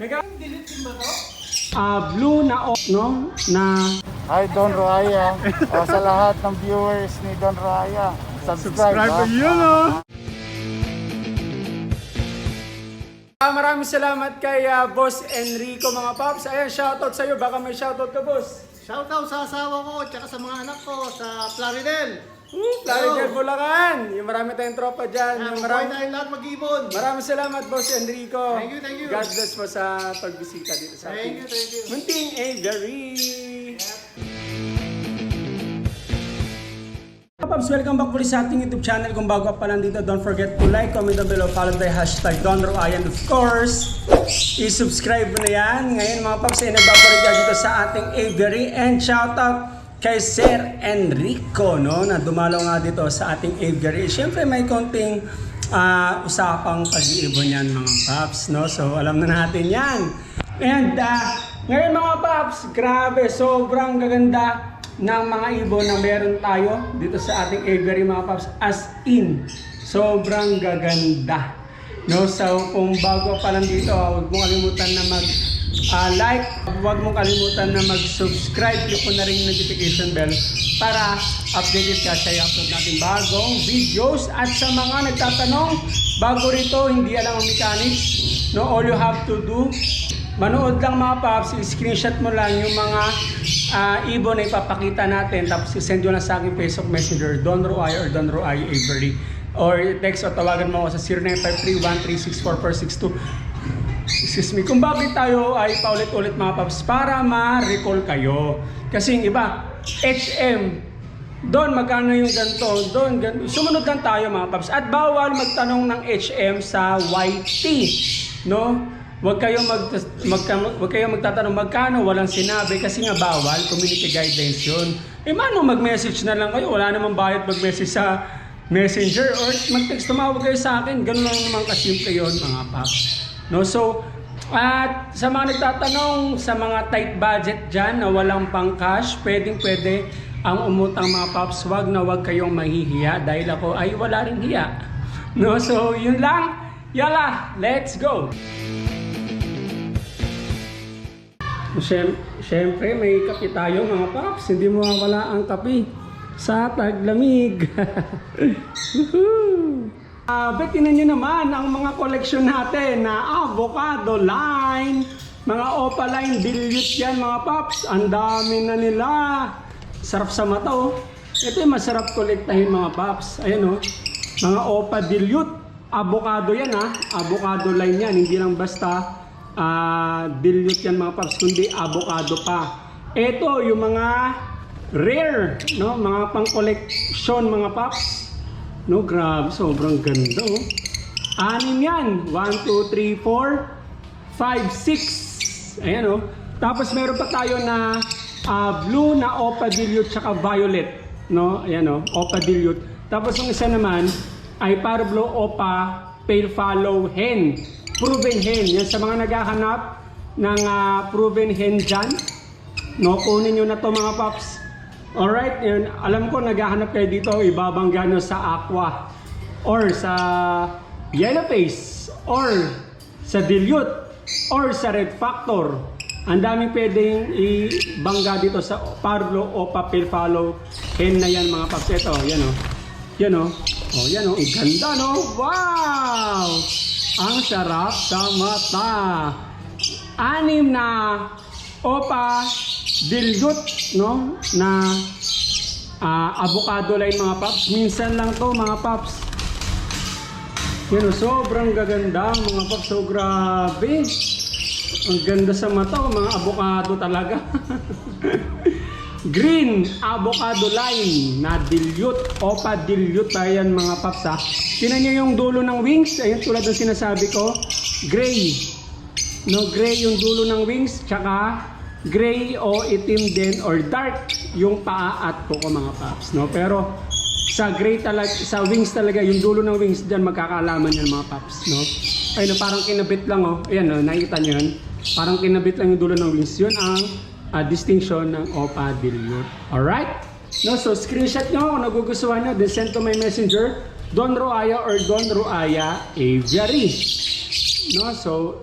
Mega Ah, blue na o, no? Na Hi Don Raya. o, sa lahat ng viewers ni Don Raya. Subscribe, ha? yun, oh. Ah, maraming salamat kay ah, Boss Enrico mga paps. Ayan, shoutout sa iyo. Baka may shoutout ka, boss. Shoutout sa asawa ko at sa mga anak ko sa Plaridel. Woo, Plaridel Bulacan. Yung marami tayong tropa dyan. Yan, Yung mabuhay marami, tayong lahat mag-ibon. maraming salamat, Boss Enrico. Thank you, thank you. God bless po sa pagbisita dito sa Thank you, thank you. Munting Avery. Paps, welcome back ulit sa ating YouTube channel. Kung bago ka pa lang dito, don't forget to like, comment down below, followed by hashtag DonRoy. And of course, i-subscribe mo na yan. Ngayon mga Paps, ay nagbabarik ka dito sa ating Avery. And shoutout kay Sir Enrico, no, na dumalaw nga dito sa ating Avery. Siyempre, may konting ah, usapang pag-iibon yan mga Paps, no? So, alam na natin yan. And ah, ngayon mga Paps, grabe, sobrang gaganda ng mga ibon na meron tayo dito sa ating aviary mga paps as in sobrang gaganda no so kung bago pa lang dito ah, huwag mong kalimutan na mag ah, like huwag mong kalimutan na mag subscribe click mo na rin notification bell para updated ka sa i-upload natin bagong videos at sa mga nagtatanong bago rito hindi alam ang mechanics no all you have to do Manood lang mga paps, screenshot mo lang yung mga ah, ibon na ipapakita natin tapos send nyo lang sa aking Facebook Messenger, Don Roy or Don Roy Avery. Or text o tawagan mo ako sa 0953-1364462. Excuse me, kung bakit tayo ay paulit-ulit mga paps para ma-recall kayo. Kasi yung iba, HM, doon magkano yung ganito, doon ganito. Sumunod lang tayo mga paps. At bawal magtanong ng HM sa YT. No? Huwag kayo mag, mag wag kayo magtatanong magkano, walang sinabi kasi nga bawal, community guidelines 'yun. Eh mano mag-message na lang kayo, wala namang bayad mag-message sa Messenger or mag-text tumawag kayo sa akin. Ganun lang naman kasimple 'yon, mga paps. No, so at sa mga nagtatanong sa mga tight budget dyan na walang pang cash, pwedeng pwede ang umutang mga paps, wag na wag kayong mahihiya dahil ako ay wala rin hiya. No, so yun lang. Yala, let's go! Siyem- Siyempre, may kape tayo mga paps. Hindi mo wala ang kape sa taglamig. Woohoo! Ah, bet tinan nyo naman ang mga koleksyon natin na avocado line, mga opaline dilute yan mga paps. Ang dami na nila. Sarap sa mata oh. Ito yung masarap kolektahin mga paps. Ayan oh. Mga opa dilute. Avocado yan ha. Avocado line yan. Hindi lang basta ah dilute yan mga paps, kundi avocado pa. Ito yung mga rare, no? Mga pang collection mga paps. No, grabe, sobrang ganda oh. Anim yan. 1, 2, 3, 4, 5, 6. Ayan oh. Tapos meron pa tayo na ah, blue na opa dilute tsaka violet. No, ayan oh, opa dilute. Tapos yung isa naman ay Parblo opa pale follow hen. Proven hen. Yan sa mga naghahanap ng ah, proven hen dyan. No, kunin nyo na to mga paps. Alright, yun. Alam ko naghahanap kayo dito, ibabangga nyo sa aqua or sa yellow face or sa dilute or sa red factor. Ang daming pwedeng ibangga dito sa Pablo o Papel Follow. Hen na yan mga paps. Ito, yan o. Yan o. Oh, yan o. Ang ganda no. Wow! Ang sarap sa mata. Anim na opa dilute no na ah, avocado line mga paps. Minsan lang to mga paps. Yan o, sobrang gaganda mga paps. So grabe. Ang ganda sa mata, mga avocado talaga. Green avocado line na dilute. Dilute pa yan mga paps ha. Tinan nyo yung dulo ng wings. Ayun tulad ng sinasabi ko. Gray. No, gray yung dulo ng wings. Tsaka gray o itim din or dark yung paa at kuko mga paps. No? Pero sa gray talaga, sa wings talaga, yung dulo ng wings dyan magkakaalaman yan mga paps. No? Ayun, parang kinabit lang oh. Ayan, no, nakikita nyo yun. Parang kinabit lang yung dulo ng wings. Yun ang ah, distinction ng Opa Dilute. Alright? No, so screenshot nyo kung nagugustuhan nyo, then send to my messenger Don Roaya or Don Roaya Aviary. No, so,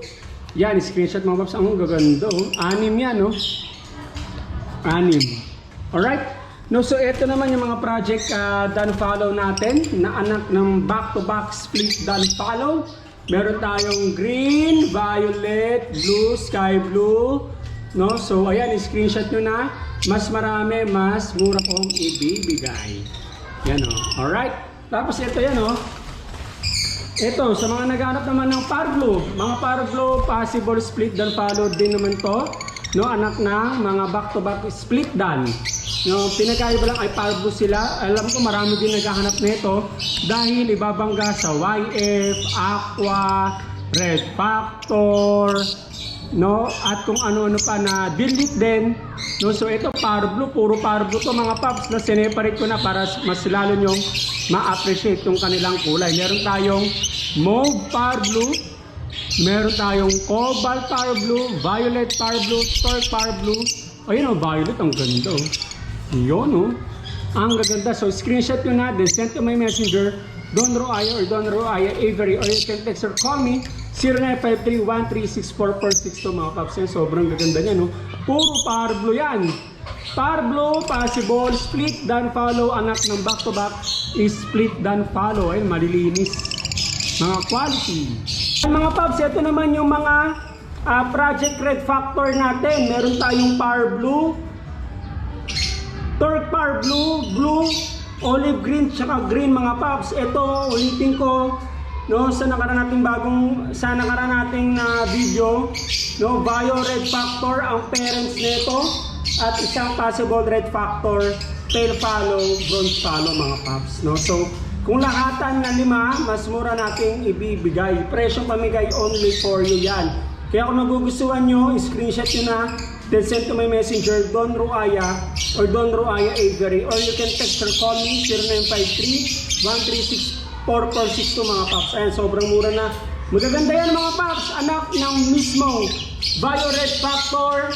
yan, screenshot mga paps. Ang gaganda, oh. Anim yan, no? Anim. Alright? No, so ito naman yung mga project uh, done follow natin na anak ng back-to-back split done follow. Meron tayong green, violet, blue, sky blue. No, so ayan, screenshot nyo na. Mas marami, mas mura kong ibibigay. Yan o. Alright? Tapos ito yan o. Ito, sa mga naghanap naman ng Parblo, mga Parblo, possible split dan follow din naman to. No, anak ng mga back-to-back split dan. No, pinagkaiba lang ay Parblo sila. Alam ko marami din naghahanap nito dahil ibabangga sa YF, Aqua, Red Factor, no, at kung ano-ano pa na delete din. No, so ito Parblo, puro Parblo to mga paps na sineparate ko na para mas lalo nyong ma-appreciate yung kanilang kulay. Meron tayong mauve Parblo, meron tayong cobalt Parblo, violet Parblo, turf Parblo. Ayun oh, violet, ang ganda oh. Yun oh. Ang gaganda. So screenshot nyo na, then send to my messenger, Don Roaya or Don Roaya Avery or you can text or call me 0953-1364462 mga. Yan, sobrang gaganda niya, no? Puro Parblo yan. Parblo, possible, split, dan follow, anak ng back-to-back is split, dan follow. Ayun, malilinis. Mga quality. Ay, mga paps, ito naman yung mga ah, project red factor natin. Meron tayong Parblo, Dark Power Blue, Blue, Olive Green, tsaka Green mga paps. Ito, ulitin ko, no, sa nakaraan nating bagong, sa nakaraan nating na video, no, Bio Red Factor, ang parents nito, at isang possible Red Factor, Tail Follow, Bronze Follow mga paps, no. So, kung lahatan na lima, mas mura nating ibibigay. Presyong pamigay only for you yan. Kaya kung nagugustuhan nyo, screenshot nyo na, then send to my messenger, Don Ruaya or Don Ruaya Avery, or you can text or call me, 0953-136-4462 mga paps. Ayan, sobrang mura na. Magaganda yan mga paps, anak ng mismo Bio Red Factor,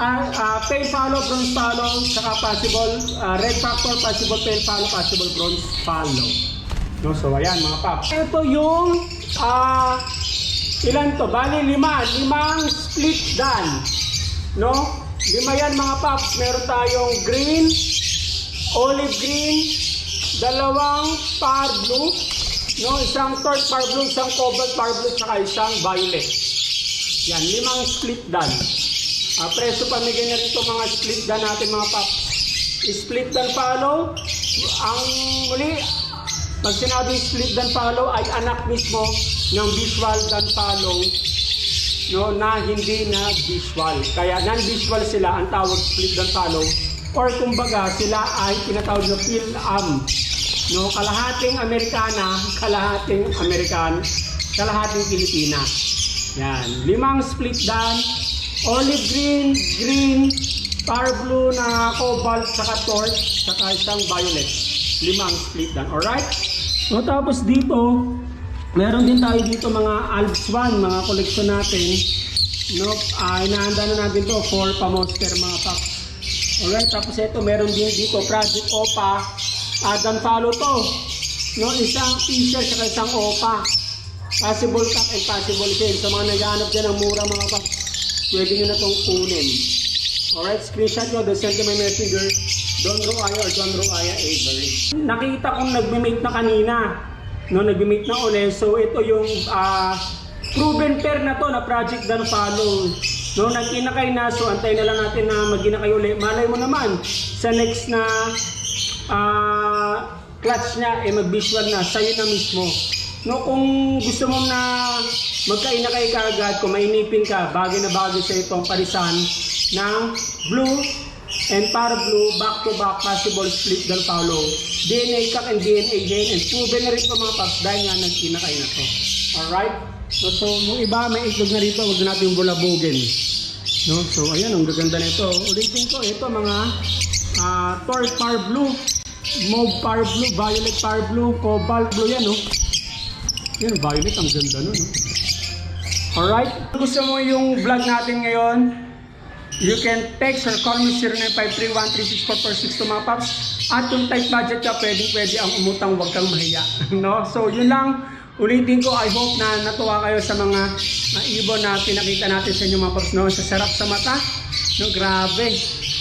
uh, uh, pale follow, bronze follow, saka possible uh, red factor, possible pale follow, possible bronze follow. No, so ayan mga paps. Ito yung ah ilan to? Bali lima, limang split dan. No? Lima yan mga paps. Meron tayong green, olive green, dalawang par blue, no? Isang dark par blue, isang cobalt par blue, saka isang violet. Yan, limang split dan. Ah, preso pamigay na rito mga split dan natin mga paps. Split dan follow. Ang muli, pag sinabing split dan follow ay anak mismo ng visual dan follow no, na hindi na visual. Kaya non-visual sila ang tawag split dan follow or kumbaga sila ay tinatawag na PhilAm. No, kalahating Amerikana, kalahating Amerikan, kalahating Pilipina. Yan, limang split dan, olive green, green, power blue na cobalt, saka torch, saka isang violet. Limang split dan, alright? So tapos dito, meron din tayo dito mga Alps 1, mga koleksyon natin. No, ah inahanda na natin to for pamonster mga pack. Alright, tapos ito meron din dito Project Opa. Adam follow to. No, isang t-shirt saka isang Opa. Possible cut and possible sale. Sa mga naghahanap dyan ng mura mga pack, pwede nyo na itong kunin. Alright, screenshot nyo, then send to my messenger, Don Roaya or Don Roaya Avery. Nakita kong nagme-mate na kanina. No, nagme-mate na ulit. So, ito yung ah, proven pair na to na project dan follow. No, nagkinakay na. So, antay na lang natin na ulit. Malay mo naman, sa next na ah, clutch niya, eh mag-visual na. Sa'yo na mismo. No, kung gusto mo na magkainakay ka agad, kung mainipin ka, bagay na bagay sa itong parisan ng blue and para blue back to back possible split del Paulo. DNA cock and DNA hen and proven na rin ito mga paps dahil nga nagkinakay na to. Alright? So, so yung iba may itlog na rito, huwag na natin bulabugin. No? So ayan, ang gaganda nito. Ulitin ko, ito mga uh, torch par blue, mauve par blue, violet par blue, cobalt blue yan, no? Yan, violet, ang ganda nun, no? Alright? Kung gusto mo yung vlog natin ngayon, you can text or call me 0953-136-4462 mga paps. At kung tight budget ka, pwedeng pwede ang umutang, huwag kang mahiya. No? So yun lang, ulitin ko, I hope na natuwa kayo sa mga uh, ibon na pinakita natin sa inyo mga paps. No? Sa sarap sa mata, no? grabe,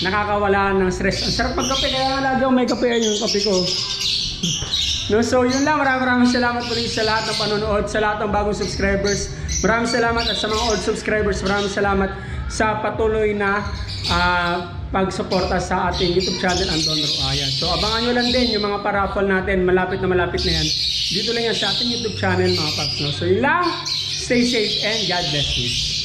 nakakawala ng stress. Ang sarap magkape, kaya lagi ako may kape, yung kape ko. No, so yun lang, maraming maraming salamat ulit sa lahat ng panonood, sa lahat ng bagong subscribers. Maraming salamat at sa mga old subscribers, maraming salamat sa patuloy na ah, pagsuporta sa ating YouTube channel, Andon Roaya. So abangan nyo lang din yung mga paraffle natin, malapit na malapit na yan. Dito lang yan sa ating YouTube channel mga paps. No? So yun lang, stay safe and God bless you.